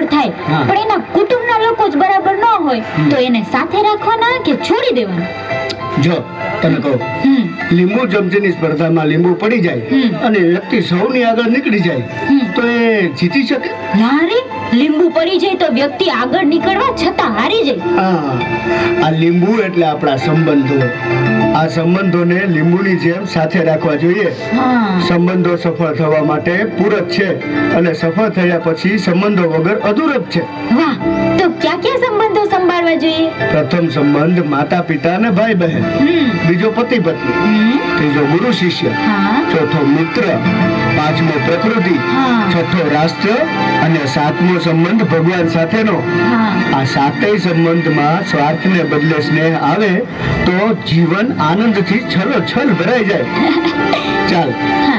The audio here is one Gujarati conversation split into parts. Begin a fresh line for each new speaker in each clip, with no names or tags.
આગળ થાય. પણ એના કુટુંબના લોકો જ બરાબર ન હોય તો એને સાથે રાખવાના કે છોડી દેવાના?
જો તમે કહો લીંબુ ચમચીની સ્પર્ધામાં લીંબુ પડી જાય અને વ્યક્તિ સૌની આગળ નીકળી જાય તો એ જીતી શકે?
ના રે લીંબુ પડી જાય તો વ્યક્તિ આગળ નીકળવા છતાં હારી જાય.
હા આ લીંબુ એટલે આપણા સંબંધો. આ સંબંધોને લીંબુની જેમ સાથે રાખવા જોઈએ. સંબંધો સફળ થવા માટે પૂરક છે અને સફળ થયા પછી સંબંધો વગર અધૂરક છે.
વાહ તો ક્યાં ક્યાં સંબંધો સંભાળવા જોઈએ?
પ્રથમ સંબંધ માતા પિતા અને ભાઈ બહેન બીજો પતિ પત્ની ત્રીજો ગુરુ શિષ્ય. ચોથો મિત્ર. પાંચમો પ્રકૃતિ. છઠ્ઠો રાષ્ટ્ર અને સાતમો સંબંધ ભગવાન સાથેનો. આ સાતેય સંબંધમાં સ્વાર્થને બદલે સ્નેહ આવે તો જીવન આનંદથી છલોછલ ભરાઈ જાય. ચાલ.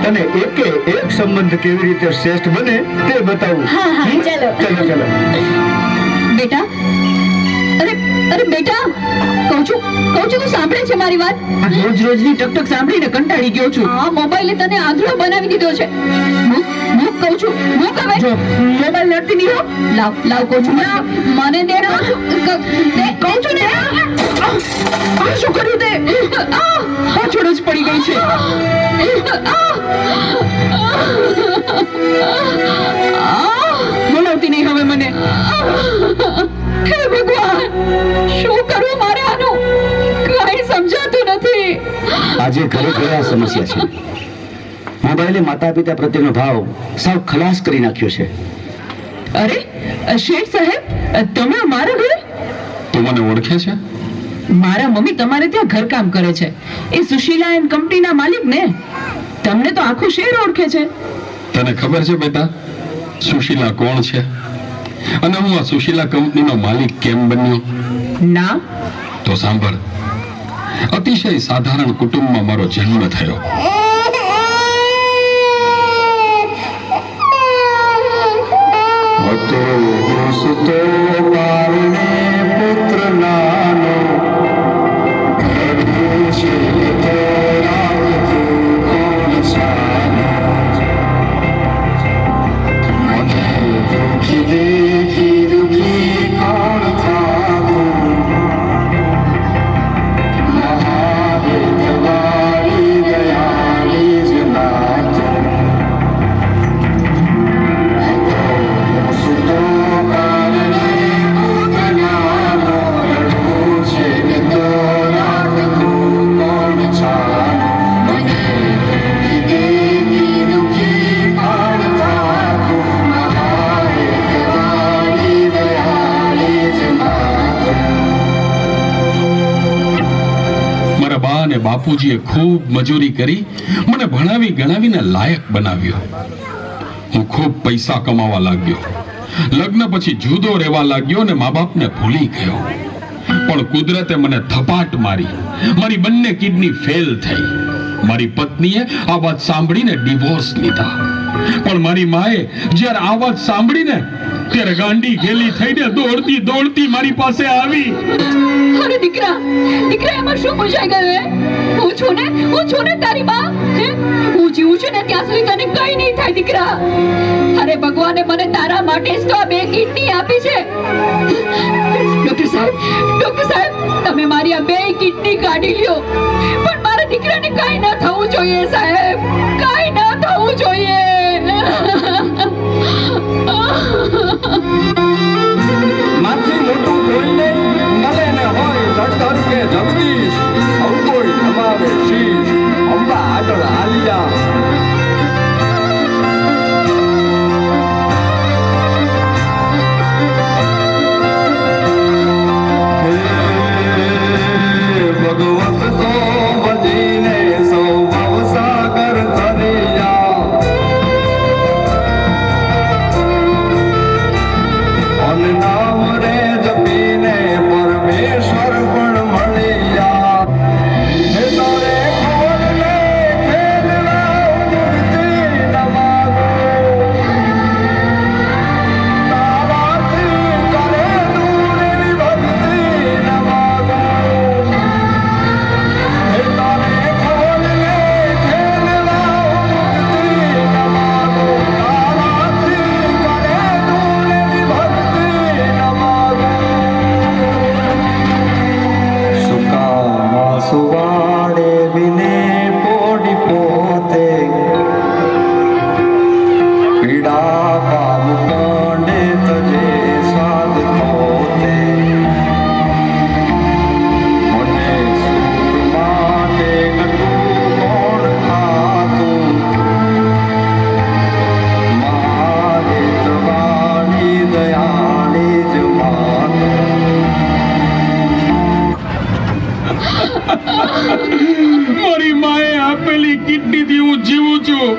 તને એકે એક સંબંધ કેવી રીતે શ્રેષ્ઠ બને તે બતાવું.
ચલો
ચલો
ચાલો.
ચાલો ચાલો.
બેટા અરે બેટા કહું છું કહું છું તું સાંભળે છે મારી વાત?
આ રોજ રોજની ટકટક સાંભળીને કંટાળી ગયો છું.
આ મોબાઈલે તને આંધળો બનાવી દીધો છે. મૂક મૂક કહું છું મૂક હવે.
મોબાઈલ નહીં હો.
લાવ લાવ કહું છું મને દે કહું છું દે. કહું છું ને.
આ શું કર્યું તે? પાછળ જ પડી ગઈ છે. બોલાવતી
સમસ્યા છે. મોબાઈલે માતા પિતા પ્રત્યેનો ભાવ સાવ ખલાસ કરી નાખ્યો છે.
અરે શેઠ સાહેબ તમે અમારા ઘરે?
તું મને ઓળખે છે?
મારા મમ્મી તમારે ત્યાં ઘરકામ કરે છે. એ સુશીલા એન્ડ કંપનીના માલિક ને? તમને તો આખું શહેર ઓળખે છે.
તને ખબર છે બેટા સુશીલા કોણ છે? અને હું આ સુશીલા કંપનીનો માલિક કેમ બન્યો?
ના
તો સાંભળ. અતિશય સાધારણ કુટુંબમાં મારો જન્મ થયો. બાપુજીએ ખૂબ મજૂરી કરી, મને ભણાવી ગણાવીને લાયક બનાવ્યો. હું ખૂબ પૈસા કમાવા લાગ્યો. લગ્ન પછી જુદો રહેવા લાગ્યો અને મા બાપને ભૂલી ગયો. પણ કુદરતે મને થપાટ મારી. મારી બંને કિડની ફેલ થઈ. મારી પત્નીએ આ વાત સાંભળીને ડિવોર્સ લીધા. પણ મારી માએ જ્યારે આ વાત સાંભળીને ત્યારે ગાંડી ઘેલી થઈને દોડતી દોડતી મારી પાસે આવી.
અરે દીકરા દીકરા, એમાં શું પૂછાઈ ગયું હે? હું છું ને હું છું ને તારી બા, હું? જીવું છું ને ત્યાં સુધી તને કઈ નહીં થાય દીકરા. અરે ભગવાને મને તારા માટે જ તો આ બે કિડની આપી છે. ડોક્ટર સાહેબ ડોક્ટર સાહેબ, તમે મારી આ બે કિડની કાઢી લ્યો. પણ મારા દીકરાને કઈ ન થવું જોઈએ સાહેબ, કઈ ન થવું જોઈએ.
માથી મોટું કોઈ નહીં મળે ને હોય ધડધડ કે જગદીશ સૌ કોઈ નમાવે શીશ. અંબા આગળ આલિયા મારી માએ આપેલી કિડનીથી હું જીવું છું.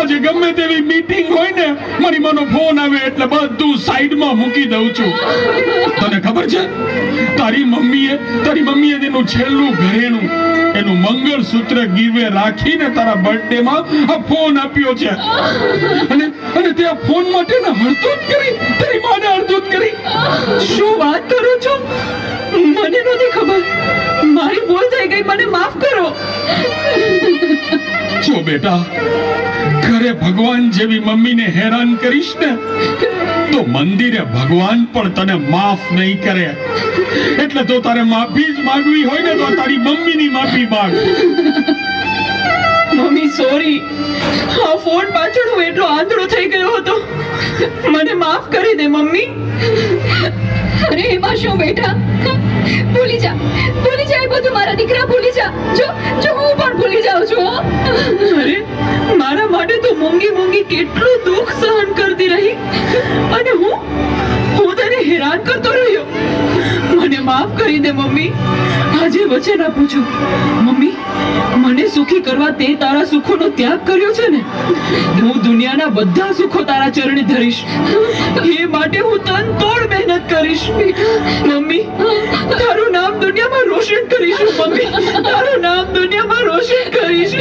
આજે ગમે તેવી મીટિંગ હોય ને, મારી માનો ફોન આવે એટલે બધું સાઈડમાં મૂકી દઉં છું. તને ખબર છે? તારી મમ્મીએ તારી મમ્મીએ તેનું છેલ્લું ઘરેણું, એનું મંગળસૂત્ર ગીરવે રાખીને તારા બર્થડે માં આ ફોન આપ્યો છે. અને અને તે આ ફોન માટે ને હળદૂત કરી, તારી માને હળદૂત કરી.
શું વાત કરો છો? મને નથી ખબર. મારી બોલ થાય
જો બેટા. ઘરે ભગવાન જેવી મમ્મીને હેરાન કરીશ ને, તો મંદિરે ભગવાન પણ તને માફ નહીં કરે. એટલે તો તારે માફી જ માંગવી હોય ને, તો તારી મમ્મીની માફી માંગ.
Mummy, sorry. આ ફોન પાછળ હું એટલો આંધળો થઈ ગયો હતો. મને માફ કરી દે, મમ્મી.
અરે, એમાં શું બેટા? ભૂલી જા ભૂલી જા બધું મારા દીકરા ભૂલી જા. જો જો હું પણ ભૂલી જાઉં છું
અરે, મારા માટે તો મૂંગી મૂંગી કેટલું દુઃખ સહન કરતી રહી. અને હું હું તને હેરાન કરતો રહ્યો. મને માફ કરી દે, મમ્મી. આજે વચન આપું છું. મમ્મી, મને સુખી કરવા તે તારા સુખોનો ત્યાગ કર્યો છે ને? હું દુનિયાના બધા સુખો તારા ચરણે ધરીશ. એ માટે હું તન તોડ મહેનત કરીશ. મમ્મી, તારું નામ દુનિયામાં રોશન કરીશ, મમ્મી. તારું નામ દુનિયામાં રોશન કરીશ.